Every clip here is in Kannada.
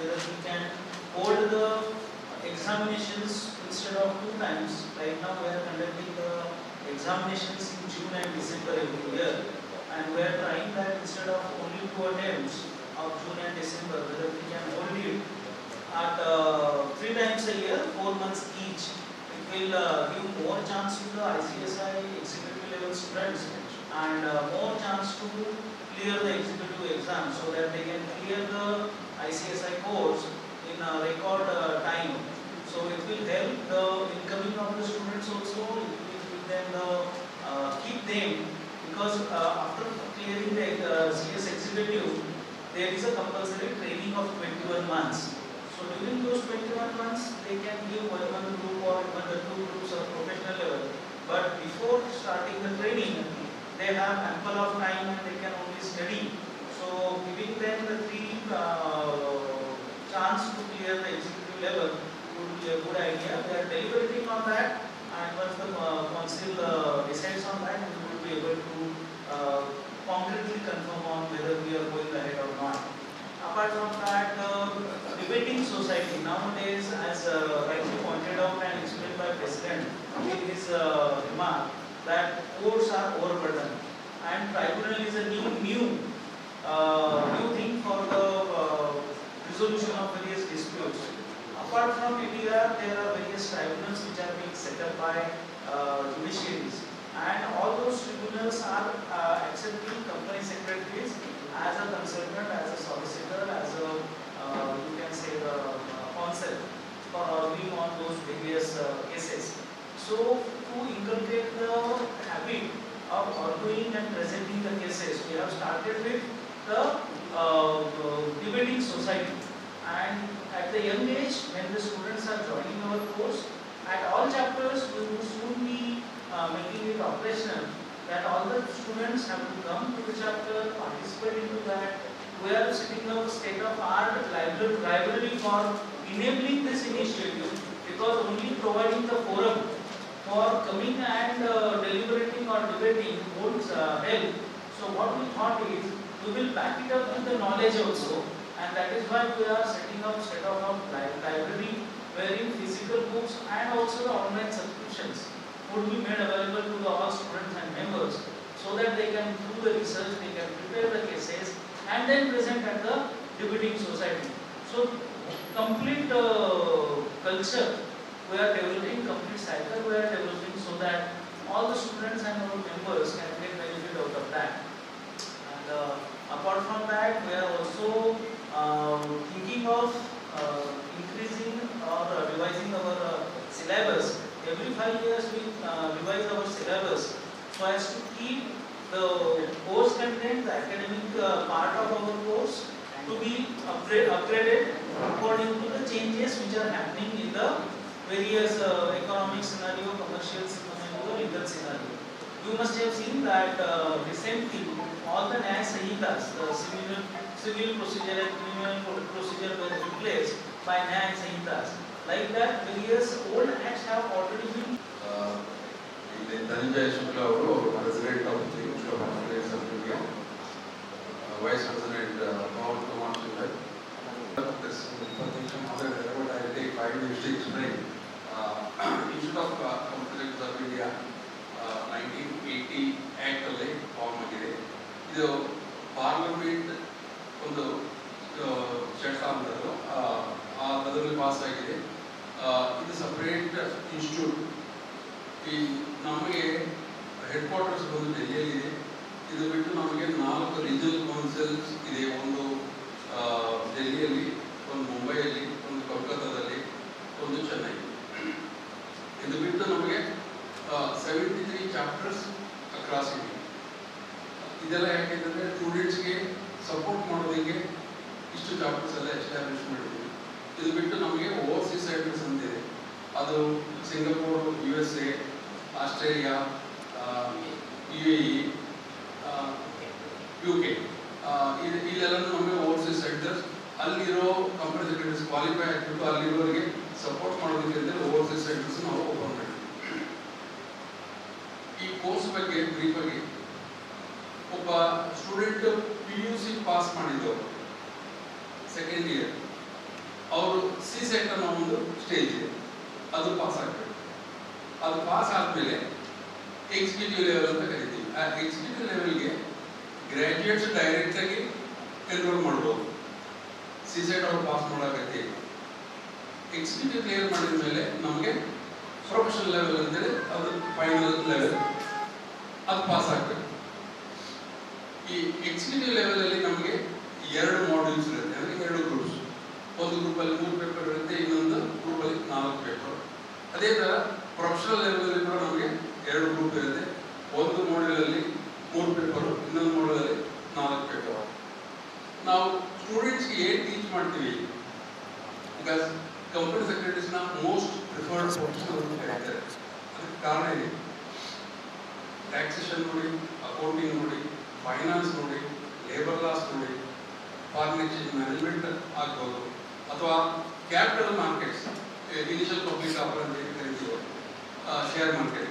whether we can hold the examinations instead of two times. Right now we are conducting the examinations in June and December every year. And we are trying that instead of only two attempts of June and December, whether we can hold it at uh, three times a year, four months each. It will uh, give more chance to the ICSI executive level students and uh, more chance to clear the executive exam so that they can clear the ICSI course in a record uh, time. So it will help the incoming of the students also, it will give them the, uh, keep them because uh, after clearing the uh, CS executive, there is a compulsory training of 21 months. So during those 21 months, they can give one one group or one or two groups of professional level. But before starting the training, they have ample of time and they can only study. So giving them the uh, chance to clear the executive level would be a good idea. We are deliberating on that and once the uh, council uh, decides on that, we will be able to concretely confirm on whether we are going ahead or not. Apart from that, uh, debating society nowadays, as uh, rightly pointed out and explained by President in his uh, remark, that courts are overburdened and tribunal is a new, new, uh, new thing for the uh, resolution of various disputes. Apart from ADR, there are various tribunals which are being set up by uh, judiciaries. And all those tribunals are uh, accepting company secretaries as a consultant, as a solicitor, as a, uh, you can say the uh, counsel for arguing on those various uh, cases. So to inculcate the habit of arguing and presenting the cases, we have started with the uh, debating society. And at the young age, when the students are joining our course, at all chapters, we will soon be uh, that all the students have to come to the chapter, participate into that. We are setting up a state of art library, library for enabling this initiative because only providing the forum for coming and uh, deliberating or debating won't uh, help. So what we thought is we will back it up with the knowledge also and that is why we are setting up set of a li- library wherein physical books and also the online subscriptions would be made available to all students and members so that they can do the research, they can prepare the cases and then present at the debating society. So complete uh, culture we are developing, complete cycle we are developing so that all the students and our members can get benefit out of that. And uh, apart from that, we are also uh, thinking of uh, increasing or revising our uh, syllabus. Every five years we uh, revise our syllabus so as to keep the course content, the academic uh, part of our course to be upgrade, upgraded according to the changes which are happening in the various uh, economic scenario, commercial scenario, legal scenario. You must have seen that uh, recently all the Nyaya Sahitas, the civil, civil procedure and criminal procedure were replaced by Nyaya Sahitas Like that, various old acts have already been ಇಲ್ಲಿ ಧನಂಜಯ ಶುಕ್ಲ ಅವರು ಪ್ರೆಸಿಡೆಂಟ್ ಆಫ್ ಹೆಡ್ ಕ್ವಾರ್ಟರ್ಸ್ ಬಂದು ಡೆಲ್ಲಿಯಲ್ಲಿದೆ ಇದು. ಬಿಟ್ಟು ನಮಗೆ ನಾಲ್ಕು ರೀಜನಲ್ ಕೌನ್ಸಿಲ್ಸ್ ಇದೆ. ಒಂದು ಡೆಲ್ಲಿಯಲ್ಲಿ, ಒಂದು ಮುಂಬೈಯಲ್ಲಿ, ಒಂದು ಕೋಲ್ಕತ್ತಾದಲ್ಲಿ, ಒಂದು ಚೆನ್ನೈ ಇದು ಬಿಟ್ಟು ನಮಗೆ ಸೆವೆಂಟಿ ತ್ರೀ ಚಾಪ್ಟರ್ಸ್ ಅಕ್ರಾಸ್ ಇದೆ ಇದೆಲ್ಲ ಯಾಕೆಂದರೆ ಸ್ಟೂಡೆಂಟ್ಸ್ಗೆ ಸಪೋರ್ಟ್ ಮಾಡೋದಕ್ಕೆ ಇಷ್ಟು ಚಾಪ್ಟರ್ಸ್ ಎಲ್ಲ ಎಸ್ಟಾಬ್ಲಿಷ್ ಮಾಡಿದ್ದೀವಿ ಇದು ಬಿಟ್ಟು ನಮಗೆ ಓವರ್ಸೀಸ್ ಸೆಂಟರ್ಸ್ ಅಂತಿದೆ. ಅದು Singapore U S A Australia U U K ಇಲ್ಲೆಲ್ಲ ನಮಗೆ ಓವರ್ಸೀಸ್ ಸೆಂಟರ್ಸ್ ಅಲ್ಲಿರೋ ಕಂಪನಿ ಕ್ವಾಲಿಫೈ ಆಗಿಬಿಟ್ಟು ಅಲ್ಲಿರೋರಿಗೆ ಸಪೋರ್ಟ್ ಮಾಡೋದಕ್ಕೆ ಅಂತೇಳಿ ಓವರ್ಸೀಸ್ ಸೆಂಟರ್ಸ್ ನಾವು ಓಪನ್ ಮಾಡಿದ್ವಿ. ಈ ಕೋರ್ಸ್ ಬಗ್ಗೆ ಬ್ರೀಫ್ ಆಗಿ ಒಬ್ಬ student P U C pass ಮಾಡಿದ್ದವರು second year ಅವರು ಸಿ ಸೆಟ್ ಅನ್ನೋ ಒಂದು ಸ್ಟೇಜ್ ಇದೆ. ಅದು ಪಾಸ್ ಆಗಬೇಕು ಅದು ಪಾಸ್ ಆದಮೇಲೆ ಎಕ್ಸಿಕ್ಯೂಟಿವ್ ಲೆವೆಲ್ ಅಂತ ಕರಿತೀವಿ ಆ ಎಕ್ಸಿಕ್ಯೂಟಿವ್ ಲೆವೆಲ್ಗೆ ಗ್ರಾಜ್ಯುಯೇಟ್ಸ್ ಡೈರೆಕ್ಟ್ ಆಗಿ ಎನ್ರೋಲ್ ಮಾಡ್ಬೋದು. ಸಿ ಸೆಟ್ ಅವ್ರು ಪಾಸ್ ಮಾಡೋಕತ್ತೆ. ಎಕ್ಸಿಕ್ಯೂಟಿವ್ ಕ್ಲಿಯರ್ ಮಾಡಿದ ಮೇಲೆ ನಮಗೆ ಪ್ರೊಫೆಷನಲ್ ಲೆವೆಲ್ ಅಂತೇಳಿ ಅದು ಫೈನಲ್ ಲೆವೆಲ್ ಅದು ಪಾಸ್ ಆಗಬೇಕು ಈ ಎಕ್ಸಿಕ್ಯೂಟಿವ್ ಲೆವೆಲ್ ಅಲ್ಲಿ ನಮಗೆ ಎರಡು ಮಾಡ್ಯೂಲ್ಸ್ ಇರುತ್ತೆ. ಅಂದ್ರೆ ಎರಡು ಗ್ರೂಪ್ಸ್ ಒಂದು ಗ್ರೂಪಲ್ಲಿ ಮೂರು ಪೇಪರ್ ಇರುತ್ತೆ, ಇನ್ನೊಂದು ಗ್ರೂಪ್ ಅಲ್ಲಿ ನಾಲ್ಕು ಪೇಪರ್ ಅದೇ ತರ ಪ್ರೊಫೆಷನಲ್ ಲೆವೆಲ್ ಅಲ್ಲಿ ಕೂಡ ನಮಗೆ ಎರಡು ಗ್ರೂಪ್ ಇರುತ್ತೆ. ಮೂರು ಪೇಪರ್ ಇನ್ನೊಂದು ಮಾಡ್ಯೂಲ್ ಅಲ್ಲಿ ನಾಲ್ಕು ಪೇಪರ್ ನಾವು ಸ್ಟೂಡೆಂಟ್ಸ್ಗೆ ಏನು ಟೀಚ್ ಮಾಡ್ತೀವಿ? ಬಿಕಾಸ್ ಕಂಪನಿ ಸೆಕ್ರೆಟರೀಸ್ನ ಮೋಸ್ಟ್ ಪ್ರಿಫರ್ಡ್ ಪೊಸಿಷನ್ ಅಂತ ಹೇಳ್ತಾರೆ. ಅದಕ್ಕೆ ಕಾರಣ ಇದೆ ಟ್ಯಾಕ್ಸೇಷನ್ ನೋಡಿ ಅಕೌಂಟಿಂಗ್ ನೋಡಿ ಫೈನಾನ್ಸ್ ನೋಡಿ ಲೇಬರ್ ಲಾಸ್ ನೋಡಿ ಫಾರಿನ್ ಎಕ್ಸ್ಚೇಂಜ್ ಮ್ಯಾನೇಜ್ಮೆಂಟ್ ಆಗ್ಬೋದು. ಅಥವಾ capital markets initial public offer ಅಂತ ಹೇಳಿ ಕರಿತೀವಿ. ಶೇರ್ ಮಾರ್ಕೆಟ್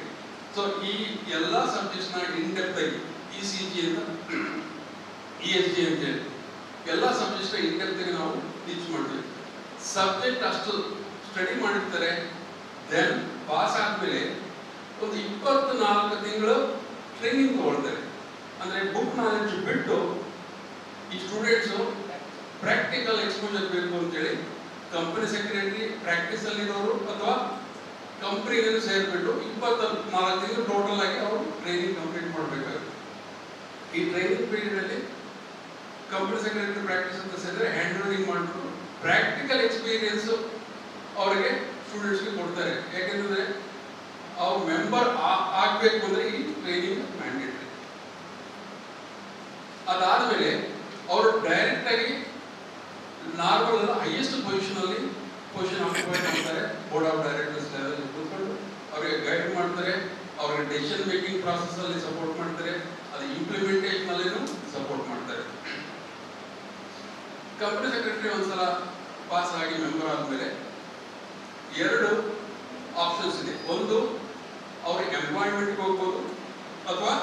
ಸೊ ಈ ಎಲ್ಲ ಸಬ್ಜೆಕ್ಟ್ಸ್ನ ಇನ್ ಡೆಪ್ತ್ ಆಗಿ ಇ ಸಿ ಜಿ ಅಂತ ಇ ಎಸ್ ಜಿ ಅಂತ ಹೇಳಿ. ಎಲ್ಲ ಸಬ್ಜೆಕ್ಟ್ಸ್ನ ಇನ್ ಡೆಪ್ತ್ ಆಗಿ ನಾವು ಟೀಚ್ ಮಾಡ್ತೀವಿ. ಸಬ್ಜೆಕ್ಟ್ ಅಷ್ಟು ಸ್ಟಡಿ ಮಾಡಿರ್ತಾರೆ ದೆನ್ ಪಾಸ್ ಆದಮೇಲೆ ಒಂದು ಇಪ್ಪತ್ತು ನಾಲ್ಕು ತಿಂಗಳು ಟ್ರೈನಿಂಗ್ ತಗೊಳ್ತಾರೆ. ಅಂದರೆ ಬುಕ್ ನಾಲೆಡ್ಜ್ ಬಿಟ್ಟು ಈ ಸ್ಟೂಡೆಂಟ್ಸು ಪ್ರಾಕ್ಟಿಕಲ್ ಎಕ್ಸ್ಪೋಜರ್ ಬೇಕು ಅಂತೇಳಿ ಕಂಪನಿ ಸೆಕ್ರೆಟರಿ ಪ್ರಾಕ್ಟೀಸಲ್ಲಿರೋರು ಅಥವಾ ಕಂಪ್ನಿಗೆ ಸೇರಿಬಿಟ್ಟು ಇಪ್ಪತ್ತ ನಾಲ್ಕು ತಿಂಗಳು ಟೋಟಲ್ ಆಗಿ ಅವರು ಟ್ರೈನಿಂಗ್ ಕಂಪ್ಲೀಟ್ ಮಾಡಬೇಕಾಗುತ್ತೆ. ಈ ಟ್ರೈನಿಂಗ್ ಪೀರಿಯಡ್ ಅಲ್ಲಿ ಕಂಪನಿ ಸೆಕ್ರೆಟರಿ ಪ್ರಾಕ್ಟೀಸ್ ಅಂತ ಸೇರಿದ್ರೆ ಹ್ಯಾಂಡ್ ರೋಲಿಂಗ್ ಮಾಡಿಬಿಟ್ಟು ಪ್ರಾಕ್ಟಿಕಲ್ ಎಕ್ಸ್ಪೀರಿಯನ್ಸ್ ಅವರಿಗೆ ಸ್ಟೂಡೆಂಟ್ಸ್ಗೆ ಕೊಡ್ತಾರೆ. ಯಾಕೆಂದರೆ ಅವ್ರು ಮೆಂಬರ್ ಆಗಬೇಕು ಅಂದ್ರೆ ಈ ಟ್ರೈನಿಂಗ್ ಮ್ಯಾಂಡೇಟರಿ ಅದಾದ್ಮೇಲೆ ಅವರು ಡೈರೆಕ್ಟ್ ಆಗಿ ನಾರ್ಮಲ್ ಹೈಯೆಸ್ಟ್ ಪೊಸಿಷನ್ ಅಲ್ಲಿ ಪೊಸಿಷನ್ ಆಕ್ಯುಪೈ ಮಾಡ್ತಾರೆ. ಬೋರ್ಡ್ ಆಫ್ ಡೈರೆಕ್ಟರ್ಸ್ ಲೆವೆಲ್ ಕೂತ್ಕೊಂಡು ಅವರಿಗೆ ಗೈಡ್ ಮಾಡ್ತಾರೆ, ಅವರಿಗೆ ಡಿಸಿಷನ್ ಮೇಕಿಂಗ್ ಪ್ರಾಸೆಸ್ ಅಲ್ಲಿ ಸಪೋರ್ಟ್ ಮಾಡ್ತಾರೆ, ಅದು ಇಂಪ್ಲಿಮೆಂಟೇಷನ್ ಅಲ್ಲಿನೂ ಸಪೋರ್ಟ್ ಮಾಡ್ತಾರೆ. ಕಂಪನಿ ಸೆಕ್ರೆಟರಿ ಒಂದ್ಸಲ ಪಾಸ್ ಆಗಿ ಮೆಂಬರ್ ಆದ್ಮೇಲೆ ಎರಡು ಆಪ್ಷನ್ಸ್ ಇದೆ. ಒಂದು ಅವ್ರ ಎಂಪ್ಲಾಯ್ಮೆಂಟ್ಗೆ ಹೋಗ್ಬೋದು, ಅಥವಾ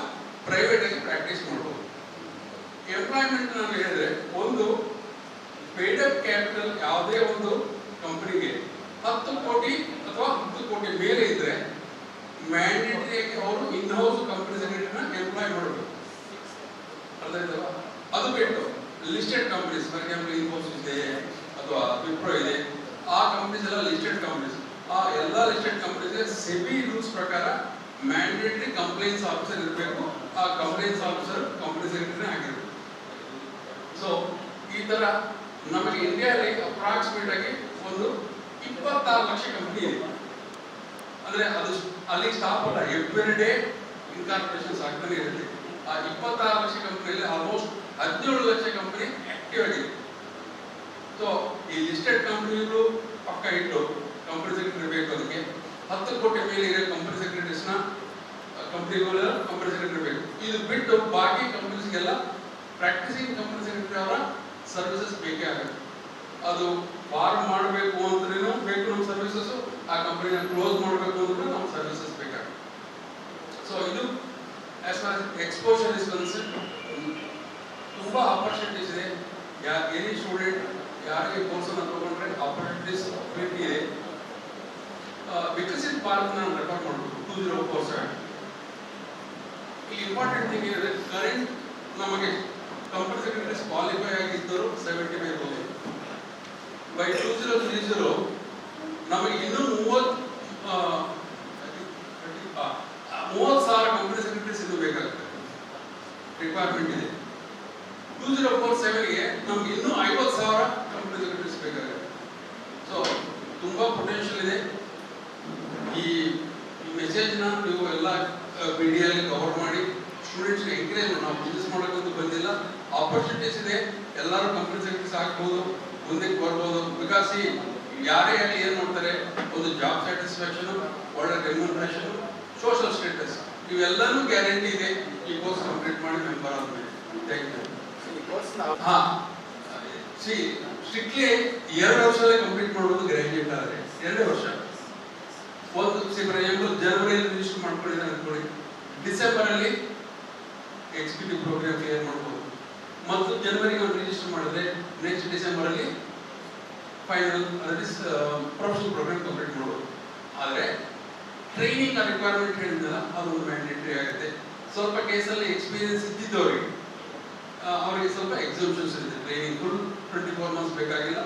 ಪ್ರೈವೇಟ್ ಆಗಿ ಪ್ರಾಕ್ಟೀಸ್ ಮಾಡ್ಬೋದು. ಎಂಪ್ಲಾಯ್ಮೆಂಟ್ ನಾನು ಹೇಳಿದ್ರೆ, ಒಂದು ಪೇಡ್ ಅಪ್ ಕ್ಯಾಪಿಟಲ್ ಯಾವುದೇ ಒಂದು ಕಂಪನಿಗೆ ಹತ್ತು ಕೋಟಿ ಅಥವಾ ಹತ್ತು ಕೋಟಿ ಮೇಲೆ ಇದ್ರೆ ಮ್ಯಾಂಡೇಟರಿಯಾಗಿ ಅವರು ಇನ್ ಹೌಸ್ ಕಂಪನಿ ಸೆಕ್ರೆಟರಿನ ಎಂಪ್ಲಾಯ್ ಮಾಡಬೇಕು ಅರ್ಥ ಆಯ್ತಲ್ವಾ ಅದು ಬಿಟ್ಟು listed companies for example Infosys ಇದೆ, ಅಥವಾ ವಿಪ್ರೋ ಇದೆ, ಆ ಕಂಪನೀಸ್ ಎಲ್ಲ ಲಿಸ್ಟೆಡ್ ಕಂಪನೀಸ್ ಆ ಎಲ್ಲ ಲಿಸ್ಟೆಡ್ ಕಂಪನೀಸ್ ಸೆಬಿ ರೂಲ್ಸ್ ಪ್ರಕಾರ ಮ್ಯಾಂಡೇಟರಿ ಕಂಪ್ಲೈನ್ಸ್ ಆಫೀಸರ್ ಇರಬೇಕು. ಆ ಕಂಪ್ಲೈನ್ಸ್ ಆಫೀಸರ್ ಕಂಪನಿ ಸೆಕ್ರೆಟರಿ ಆಗಿರ್ಬೇಕು. ಸೊ ಈ ತರ ನಮಗೆ ಇಂಡಿಯಾದಲ್ಲಿ ಅಪ್ರಾಕ್ಸಿಮೇಟ್ ಆಗಿ ಒಂದು ಇಪ್ಪತ್ತಾರು ಲಕ್ಷ ಕಂಪನಿ ಇದೆ ಅಂದ್ರೆ ಅದು ಅಲ್ಲಿ ಸ್ಟಾಪ್ ಅಲ್ಲ ಎವ್ರಿ ಡೇ ಇನ್ಕಾರ್ಪೊರೇಷನ್ಸ್ ಆಗ್ತಾನೆ ಇರುತ್ತೆ. ಆ ಇಪ್ಪತ್ತಾರು ಲಕ್ಷ ಕಂಪನಿಯಲ್ಲಿ ಆಲ್ಮೋಸ್ಟ್ ಹದಿನೇಳು ಲಕ್ಷ ಕಂಪನಿ ಆಕ್ಟಿವ್ ಆಗಿದೆ ಸೊ ಈ ಲಿಸ್ಟೆಡ್ ಕಂಪನಿಗಳು ಪಕ್ಕ ಇಟ್ಟು ಕಂಪನಿ ಸೆಕ್ರೆಟರಿ ಬೇಕು ಅದಕ್ಕೆ. ಹತ್ತು ಕೋಟಿ ಮೇಲೆ ಇರೋ ಕಂಪನಿ ಸೆಕ್ರೆಟರಿಸ್ನ ಕಂಪ್ನಿಗಳು ಕಂಪನಿ ಸೆಕ್ರೆಟರಿ ಬೇಕು. ಇದು ಬಿಟ್ಟು ಬಾಕಿ ಕಂಪನೀಸ್ಗೆಲ್ಲ ಪ್ರಾಕ್ಟೀಸಿಂಗ್ ಕಂಪನಿ ಸೆಕ್ರೆಟರಿ ಅವರ ಸರ್ವಿಸಸ್ ಬೇಕೇ ಆಗುತ್ತೆ. ಅದು ಫಾರ್ಮ್ ಮಾಡಬೇಕು ಅಂದ್ರೂ ಬೇಕು ನಮ್ಮ ಸರ್ವಿಸಸ್ ಆ ಕಂಪನಿನ ಕ್ಲೋಸ್ ಮಾಡಬೇಕು ಅಂದ್ರೆ ನಮ್ಮ ಸರ್ವಿಸಸ್ ಬೇಕಾಗುತ್ತೆ. ಸೊ ಇದು as far exposure is concern ತುಂಬಾ ಆಪರ್ಚುನಿಟೀಸ್ ಇದೆ. ಯಾ ಎನಿ ಸ್ಟೂಡೆಂಟ್ ಯಾರಿಗೆ ಕೋರ್ಸ್ ಅನ್ನು ತಗೊಂಡ್ರೆ ಆಪರ್ಚುನಿಟೀಸ್ ಭೇಟಿ ಇದೆ. ವಿಕಸಿತ್ ಭಾರತ್ ನಾನು ರೆಫರ್ ಮಾಡಬೇಕು ಟೂ ಜೀರೋ ಫೋರ್ ಸೆವೆನ್ ಈ ಇಂಪಾರ್ಟೆಂಟ್ ಥಿಂಗ್ ಇದೆ ಕರೆಂಟ್ ನಮಗೆ ಕಂಪಲ್ಸರಿ ಕ್ವಾಲಿಫೈ ಆಗಿದ್ದರು seventy five thousand by two zero three zero ನಮಗೆ ಇನ್ನೂ ಮೂವತ್ತು ಮೂವತ್ತು ಸಾವಿರ ಕಂಪನಿ ಸೆಕ್ರೆಟರಿ ಸಿಗಬೇಕಾಗ್ತದೆ ಬೇಕಾಗ್ತದೆ ರಿಕ್ವೈರ್ಮೆಂಟ್ ಇದೆ. ಟೂ ಜೀರೋ ಫೋರ್ ಸೆವೆನ್ಗೆ ನಮ್ಗೆ ಇನ್ನೂ ಐವತ್ತು ಸಾವಿರ ಕಂಪನಿ ಸೆಕ್ರೆಟರಿ ಬೇಕಾಗುತ್ತೆ. ಸೊ ತುಂಬ ಪೊಟೆನ್ಷಿಯಲ್ ಇದೆ. ಈ ಮೆಸೇಜ್ನ ನೀವು ಎಲ್ಲ ಮೀಡಿಯಲ್ಲಿ ಕವರ್ ಮಾಡಿ ಸ್ಟೂಡೆಂಟ್ಸ್ಗೆ ಎಂಕರೇಜ್ ನಾವು ಬಿಸ್ನೆಸ್ ಮಾಡೋಕ್ಕಂತೂ ಬಂದಿಲ್ಲ. ಆಪರ್ಚುನಿಟೀಸ್ ಇದೆ. ಎಲ್ಲರೂ ಕಂಪನಿ ಸೆಕ್ರೆಟರೀಸ್ ಆಗ್ಬೋದು. ಮುಂದಕ್ಕೆ ಬರ್ಬೋದು ಬಿಕಾಸ್ ಈ ಯಾರೇ ಅಲ್ಲಿ ಏನು ಮಾಡ್ತಾರೆ ಒಂದು ಜಾಬ್ ಸ್ಯಾಟಿಸ್ಫ್ಯಾಕ್ಷನ್ ಒಳ್ಳೆ ರೆಮ್ಯುನರೇಷನ್ ಸೋಷಿಯಲ್ ಸ್ಟೇಟಸ್ ಇವೆಲ್ಲನೂ ಗ್ಯಾರಂಟಿ ಇದೆ. ಈ ಕೋರ್ಸ್ ಕಂಪ್ಲೀಟ್ ಮಾಡಿ ಮೆಂಬರ್ ಆದ್ಮೇಲೆ ಥ್ಯಾಂಕ್ ಯು ಹಾ. ಸಿ ಸ್ಟ್ರಿಕ್ಟ್ಲಿ ಎರಡು ವರ್ಷದಲ್ಲಿ ಕಂಪ್ಲೀಟ್ ಮಾಡೋದು ಗ್ರಾಜುಯೇಟ್ ಆದರೆ. ಎರಡೇ ವರ್ಷ. ಒಂದು ಸಿ ಫಾರ್ ಎಕ್ಸಾಂಪಲ್ ಜನವರಿಯಲ್ಲಿ ರಿಜಿಸ್ಟರ್ ಮಾಡ್ಕೊಳ್ಳಿ ಅಂದ್ಕೊಳ್ಳಿ. ಡಿಸೆಂಬರಲ್ಲಿ ಎಕ್ಸಿಕ್ಯೂಟಿವ್ ಪ್ರೋಗ್ರಾಮ್ ಕ್ಲಿಯರ್ ಮಾಡ್ಬೋದು. ಮತ್ತು ಜನವರಿಗೆ ಒಂದು ರಿಜಿಸ್ಟರ್ ಮಾಡಿದ್ರೆ next ಡಿಸೆಂಬರಲ್ಲಿ final that is professional programme complete ಮಾಡೋದು. ಆದರೆ ಟ್ರೈನಿಂಗ್ ರಿಕ್ವೈರ್ಮೆಂಟ್ ಹೇಳಿದ್ನಲ್ಲ ಅದು ಮ್ಯಾಂಡೇಟರಿ ಆಗುತ್ತೆ. ಸ್ವಲ್ಪ ಕೇಸಲ್ಲಿ ಎಕ್ಸ್ಪೀರಿಯನ್ಸ್ ಇದ್ದಿದ್ದವರಿಗೆ ಅವರಿಗೆ ಸ್ವಲ್ಪ ಎಕ್ಸಾಮ್ಷನ್ಸ್ ಇರುತ್ತೆ. Training full twenty four months ಬೇಕಾಗಿಲ್ಲ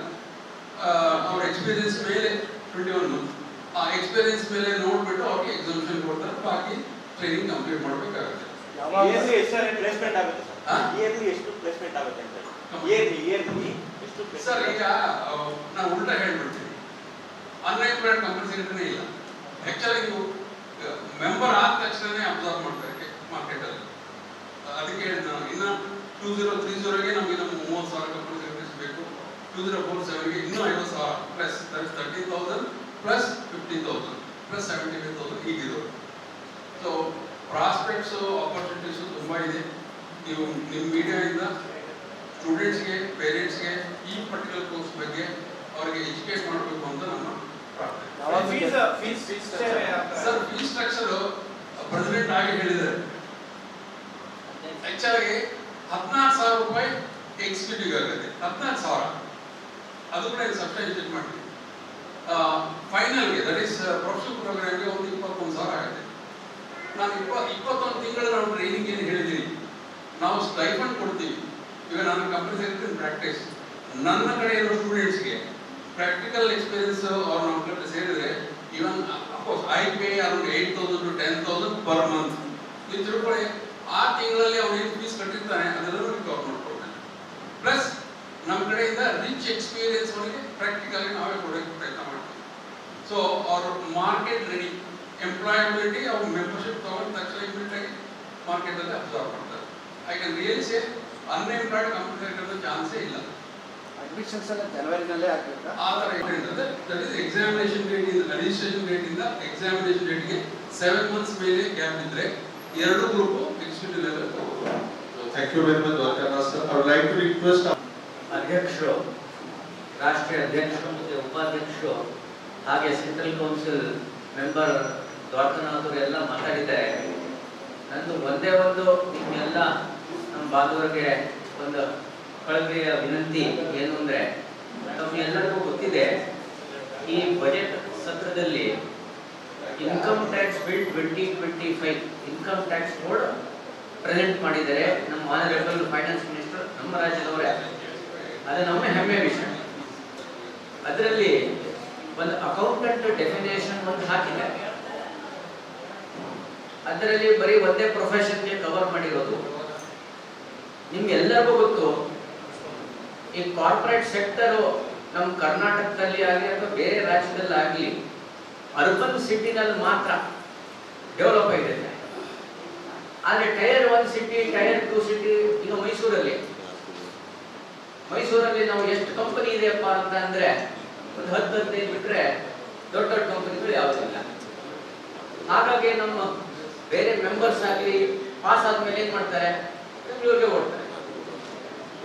ಅವ್ರ ಎಕ್ಸ್ಪೀರಿಯನ್ಸ್ ಮೇಲೆ ಟ್ವೆಂಟಿ ಒನ್ ಮಂತ್ ಆ ಎಕ್ಸ್ಪೀರಿಯನ್ಸ್ ಮೇಲೆ ನೋಡ್ಬಿಟ್ಟು ಅವ್ರಿಗೆ ಎಕ್ಸಾಮ್ಷನ್ ಕೊಡ್ತಾರೆ. ಬಾಕಿ ಟ್ರೈನಿಂಗ್ ಕಂಪ್ಲೀಟ್ ಮಾಡಬೇಕಾಗುತ್ತೆ. ಪ್ಲೇಸ್ಮೆಂಟ್ ಆಗುತ್ತೆ ಇಯರ್ಲಿ ಎಷ್ಟು ಪ್ಲೇಸ್ಮೆಂಟ್ ಆಗುತ್ತೆ ಅಂತ ಇಯರ್ಲಿ ಇಯರ್ಲಿ ಎಷ್ಟು ಸರ್ ಈಗ ನಾವು ಉಲ್ಟಾ ಹೇಳ್ಬಿಡ್ತೀವಿ ಅನ್ಎಂಪ್ಲಾಯ್ಡ್ ಕಂಪಲ್ಸರಿನೇ ಇಲ್ಲ. ಆ್ಯಕ್ಚುಲಿ ನೀವು ಮೆಂಬರ್ ಆದ ತಕ್ಷಣನೇ ಅಬ್ಸರ್ವ್ ಮಾಡ್ತಾರೆ ಮಾರ್ಕೆಟಲ್ಲಿ ಅದಕ್ಕೆ ಹೇಳಿದ್ ನಾನು ಇನ್ನು ಟೂ ಜೀರೋ ತ್ರೀ ಜೀರೋಗೆ ನಮಗೆ ನಮ್ಮ ಮೂವತ್ತು ಸಾವಿರ ಕಂಪಲ್ಸರೀಸ್ ಬೇಕು. ಟೂ ಜೀರೋ ಫೋರ್ ಸೆವೆನ್ಗೆ ಇನ್ನೂ ಐವತ್ತು ಸಾವಿರ. Plus thirty thousand plus fifteen thousand plus seventy five thousand ಹೀಗಿರೋದು. So prospects opportunities ತುಂಬ ಇದೆ. ನೀವು ನಿಮ್ಮ ಮೀಡಿಯಾದಿಂದ ಸ್ಟೂಡೆಂಟ್ಸ್ಗೆ ಪೇರೆಂಟ್ಸ್ಗೆ ಈ ಪರ್ಟಿಕ್ಯುಲರ್ ಕೋರ್ಸ್ ಬಗ್ಗೆ ಅವರಿಗೆ ಎಜುಕೇಟ್ ಮಾಡಬೇಕು ಅಂತ ನಮ್ಮ ಸರ್ ಫೀಸ್ ಸ್ಟ್ರಕ್ಚರ್ ಪ್ರೆಸಿಡೆಂಟ್ ಆಗಿ ಹೇಳಿದ್ದಾರೆ. ಹೆಚ್ಚಾಗಿ ಹದಿನಾರು ಸಾವಿರ ರೂಪಾಯಿ ಎಕ್ಸಿಕ್ಯೂಟಿವ್ ಆಗುತ್ತೆ. ಹದಿನಾರು ಸಾವಿರ. ಅದು ಕೂಡ ಸಬ್ಸ್ಟಾನ್ಷಿಯೇಟ್ ಮಾಡಿ ಫೈನಲ್ಗೆ ದಟ್ ಈಸ್ ಪ್ರೊಫೆಷನಲ್ ಪ್ರೋಗ್ರಾಮ್ಗೆ ಒಂದು ಇಪ್ಪತ್ತೊಂದು ಸಾವಿರ ಆಗುತ್ತೆ. ನಾನು ಇಪ್ಪ ಇಪ್ಪತ್ತೊಂದು ತಿಂಗಳು ನಾನು ಟ್ರೈನಿಂಗ್ ಏನು ಹೇಳಿದ್ದೀನಿ? ನಾವು ಸ್ಟೈಫಂಡ್ ಕೊಡ್ತೀವಿ. ಈಗ ನಾನು ಕಂಪನಿ ಸೇರ್ತೀನಿ ಪ್ರಾಕ್ಟೀಸ್ ನನ್ನ ಕಡೆ ಇರೋ ಸ್ಟೂಡೆಂಟ್ಸ್ಗೆ ಪ್ರಾಕ್ಟಿಕಲ್ ಎಕ್ಸ್ಪೀರಿಯನ್ಸ್ ಅವ್ರು ನಮ್ಮ ಕಡೆ ಸೇರಿದ್ರೆ even of course I pay around eight thousand to ten thousand per month ನೀವು ತಿಳ್ಕೊಳ್ಳಿ, ಆ ತಿಂಗಳಲ್ಲಿ ಅವ್ನು ಏನು ಫೀಸ್ ಕಟ್ಟಿರ್ತಾನೆ ಅದೆಲ್ಲರೂ ರಿಕವರ್ ಮಾಡ್ಕೊಳ್ತಾನೆ ಪ್ಲಸ್ ನಮ್ಮ ಕಡೆಯಿಂದ ರಿಚ್ ಎಕ್ಸ್ಪೀರಿಯನ್ಸ್ ಅವನಿಗೆ ಪ್ರಾಕ್ಟಿಕಲಿ ನಾವೇ ಕೊಡೋಕ್ಕೆ ಪ್ರಯತ್ನ ಮಾಡ್ತೀವಿ. ಸೊ ಅವ್ರ ಮಾರ್ಕೆಟ್ ರೆಡಿ ಎಂಪ್ಲಾಯಬಿಲಿಟಿ ಅವ್ರ ಮೆಂಬರ್ಶಿಪ್ ತಗೊಂಡ ತಕ್ಷಣ ಇಮಿಡಿಯೇಟ್ ಆಗಿ ಮಾರ್ಕೆಟಲ್ಲಿ ಅಬ್ಸರ್ವ್ ಮಾಡ್ತಾರೆ I can really say unemployed company ಚಾನ್ಸೇ ಇಲ್ಲ ಅಡ್ಮಿಷನ್ಸ್ ಎಲ್ಲ ಜನವರಿನಲ್ಲೇ ಆಗ್ಬೇಕಾ ಆ ಥರ ಇರ್ತದೆ ದಟ್ ಇಸ್ ಎಕ್ಸಾಮಿನೇಷನ್ ಡೇಟ್ ಇಂದ ರಿಜಿಸ್ಟ್ರೇಷನ್ ಡೇಟ್ ಇಂದ ಎಕ್ಸಾಮಿನೇಷನ್ ಡೇಟ್ಗೆ ಸೆವೆನ್ ಮಂತ್ಸ್ ಮೇಲೆ ಗ್ಯಾಪ್ ಇದ್ರೆ ಎರಡು group executive level thank you very much Dr. Rasa. I would like to request ಅಧ್ಯಕ್ಷರು ರಾಷ್ಟ್ರೀಯ ಅಧ್ಯಕ್ಷರು ಮತ್ತು ಉಪಾಧ್ಯಕ್ಷರು ಹಾಗೆ ಸೆಂಟ್ರಲ್ ಕೌನ್ಸಿಲ್ ಮೆಂಬರ್ ದ್ವಾರಕನಾಥರು ಎಲ್ಲ ಮಾತಾಡಿದ್ದಾರೆ ನಂದು ಒಂದೇ ಒಂದು ನಿಮ್ಮೆಲ್ಲ ನಮ್ಮ ಬಾಂಧವರಿಗೆ ಒಂದು ಕಳವೆಯ ವಿನಂತಿ ಏನು ಅಂದರೆ ತಮ್ಮೆಲ್ಲರಿಗೂ ಗೊತ್ತಿದೆ, ಈ budget ಸತ್ರದಲ್ಲಿ income tax bill twenty twenty five income tax board present ಮಾಡಿದ್ದಾರೆ. ನಮ್ಮ ಆನರೇಬಲ್ ಫೈನಾನ್ಸ್ ಮಿನಿಸ್ಟರ್ ನಮ್ಮ ರಾಜ್ಯದವರೇ ಅದು ನಮ್ಮ ಹೆಮ್ಮೆ ವಿಷಯ. ಅದರಲ್ಲಿ ಒಂದು ಅಕೌಂಟೆಂಟ್ ಡೆಫಿನೇಷನ್ ಒಂದು ಹಾಕಿದ್ದಾರೆ. ಅದರಲ್ಲಿ ಬರೀ ಒಂದೇ ಪ್ರೊಫೆಷನ್ಗೆ ಕವರ್ ಮಾಡಿರೋದು. ನಿಮ್ಗೆಲ್ಲರಿಗೂ ಗೊತ್ತು, ಈ ಕಾರ್ಪೊರೇಟ್ ಸೆಕ್ಟರು ನಮ್ಮ ಕರ್ನಾಟಕದಲ್ಲಿ ಆಗಲಿ ಅಥವಾ ಬೇರೆ ರಾಜ್ಯದಲ್ಲಿ ಆಗಲಿ ಅರ್ಬನ್ ಸಿಟಿನಲ್ಲಿ ಮಾತ್ರ ಡೆವಲಪ್ ಆಗಿದೆ. ಆದರೆ tier one city tier two city ಇನ್ನು ಮೈಸೂರಲ್ಲಿ. ಮೈಸೂರಲ್ಲಿ ನಾವು ಎಷ್ಟು ಕಂಪನಿ ಇದೆಯಪ್ಪ ಅಂತ ಅಂದ್ರೆ ಒಂದು ಹತ್ತು ಹದಿನೈದು ಬಿಟ್ರೆ ದೊಡ್ಡ ದೊಡ್ಡ ಕಂಪನಿಗಳು ಯಾವುದಿಲ್ಲ ಹಾಗಾಗಿ ನಮ್ಮ ಬೇರೆ ಮೆಂಬರ್ಸ್ ಆಗಲಿ ಪಾಸ್ ಆದ್ಮೇಲೆ ಏನು ಮಾಡ್ತಾರೆ? ಬೆಂಗಳೂರಿಗೆ ಓಡ್ತಾರೆ.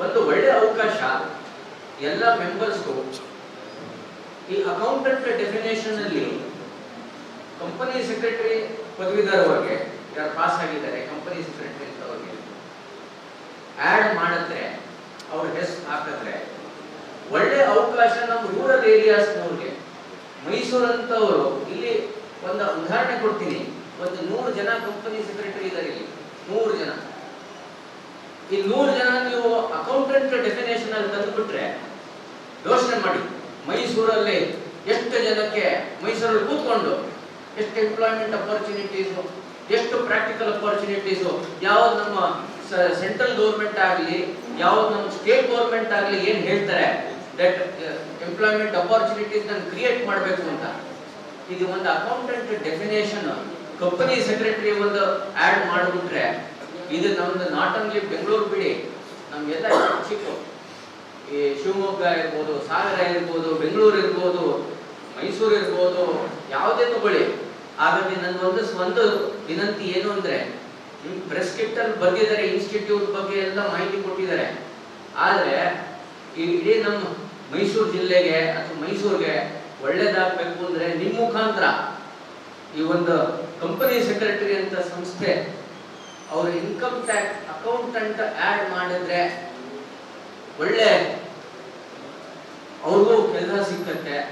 ಒಂದು ಒಳ್ಳೆ ಅವಕಾಶ ಎಲ್ಲ ಮೆಂಬರ್ಸ್ಗೂ ಈ ಅಕೌಂಟೆಂಟ್ ಡೆಫಿನೇಷನ್ ಅಲ್ಲಿ ಕಂಪನಿ ಸೆಕ್ರೆಟರಿ ಪದವೀಧರವರೆಗೆ ಯಾರು ಪಾಸ್ ಆಗಿದ್ದಾರೆ ಕಂಪನಿ ಸೆಕ್ರೆಟರಿ ಅಂತವ್ರಿಗೆ ಆ್ಯಡ್ ಮಾಡಿದ್ರೆ, ಅವ್ರ ಹೆಸರು ಹಾಕಿದ್ರೆ, ಒಳ್ಳೆ ಅವಕಾಶ ನಮ್ಮ ರೂರಲ್ ಏರಿಯಾಸ್ನವ್ರಿಗೆ ಮೈಸೂರಂತವರು ಇಲ್ಲಿ ಒಂದು ಉದಾಹರಣೆ ಕೊಡ್ತೀನಿ. ಒಂದು ನೂರು ಜನ ಕಂಪನಿ ಸೆಕ್ರೆಟರಿ ಇದ್ದಾರೆ ಇಲ್ಲಿ. ನೂರು ಜನ. ಈ ನೂರು ಜನ ನೀವು ಅಕೌಂಟೆಂಟ್ ಡೆಫಿನೇಷನ್ ಅಲ್ಲಿ ತಂದುಬಿಟ್ರೆ ಯೋಚನೆ ಮಾಡಿ. ಮೈಸೂರಲ್ಲಿ ಎಷ್ಟು ಜನಕ್ಕೆ ಮೈಸೂರಲ್ಲಿ ಕೂತ್ಕೊಂಡು ಎಷ್ಟು ಎಂಪ್ಲಾಯ್ಮೆಂಟ್ ಅಪರ್ಚುನಿಟೀಸು ಎಷ್ಟು ಪ್ರಾಕ್ಟಿಕಲ್ ಅಪರ್ಚುನಿಟೀಸು ಯಾವ್ದು ನಮ್ಮ ಸೆಂಟ್ರಲ್ ಗೌರ್ಮೆಂಟ್ ಆಗಲಿ, ಯಾವ್ದು ನಮ್ಮ ಸ್ಟೇಟ್ ಗೌರ್ಮೆಂಟ್ ಆಗಲಿ ಏನು ಹೇಳ್ತಾರೆ ದಟ್ ಎಂಪ್ಲಾಯ್ಮೆಂಟ್ ಅಪರ್ಚುನಿಟೀಸ್ ನಾನು ಕ್ರಿಯೇಟ್ ಮಾಡಬೇಕು ಅಂತ. ಇದು ಒಂದು ಅಕೌಂಟೆಂಟ್ ಡೆಫಿನೇಷನ್ ಕಂಪನಿ ಸೆಕ್ರೆಟರಿ ಒಂದು ಆಡ್ ಮಾಡಿಬಿಟ್ರೆ, ಇದು ನಮ್ದು ನಾಟ್ ಓನ್ಲಿ ಬೆಂಗಳೂರು ಬಿಡಿ. ನಮ್ಗೆಲ್ಲ ಸಿಕ್ಕು ಈ ಶಿವಮೊಗ್ಗ ಇರ್ಬೋದು, ಸಾಗರ ಇರ್ಬೋದು, ಬೆಂಗಳೂರು ಇರ್ಬೋದು, ಮೈಸೂರು ಇರ್ಬೋದು, ಯಾವುದೇ ತಗೊಳ್ಳಿ. ಹಾಗಾಗಿ ನನ್ನ ಒಂದು ಒಂದು ವಿನಂತಿ ಏನು ಅಂದ್ರೆ ಪ್ರೆಸ್ ಕಿಟ್ ಅಲ್ಲಿ ಬರ್ದಿದ್ದಾರೆ ಇನ್ಸ್ಟಿಟ್ಯೂಟ್ ಬಗ್ಗೆ ಎಲ್ಲ ಮಾಹಿತಿ ಕೊಟ್ಟಿದ್ದಾರೆ. ಆದ್ರೆ, ಈ ಇಡೀ ನಮ್ಮ ಮೈಸೂರು ಜಿಲ್ಲೆಗೆ ಅಥವಾ ಮೈಸೂರಿಗೆ ಒಳ್ಳೇದಾಗಬೇಕು ಅಂದ್ರೆ ನಿಮ್ಮ ಮುಖಾಂತರ. ಈ ಒಂದು ಕಂಪನಿ ಸೆಕ್ರೆಟರಿ ಅಂತ ಸಂಸ್ಥೆ ಅವರು ಇನ್ಕಮ್ ಟ್ಯಾಕ್ಸ್ ಅಕೌಂಟೆಂಟ್ ಆ್ಯಡ್ ಮಾಡಿದ್ರೆ ಒಳ್ಳೆ ಅವ್ರಿಗೂ ಕೆಲಸ ಸಿಕ್ಕತ್ತೆ.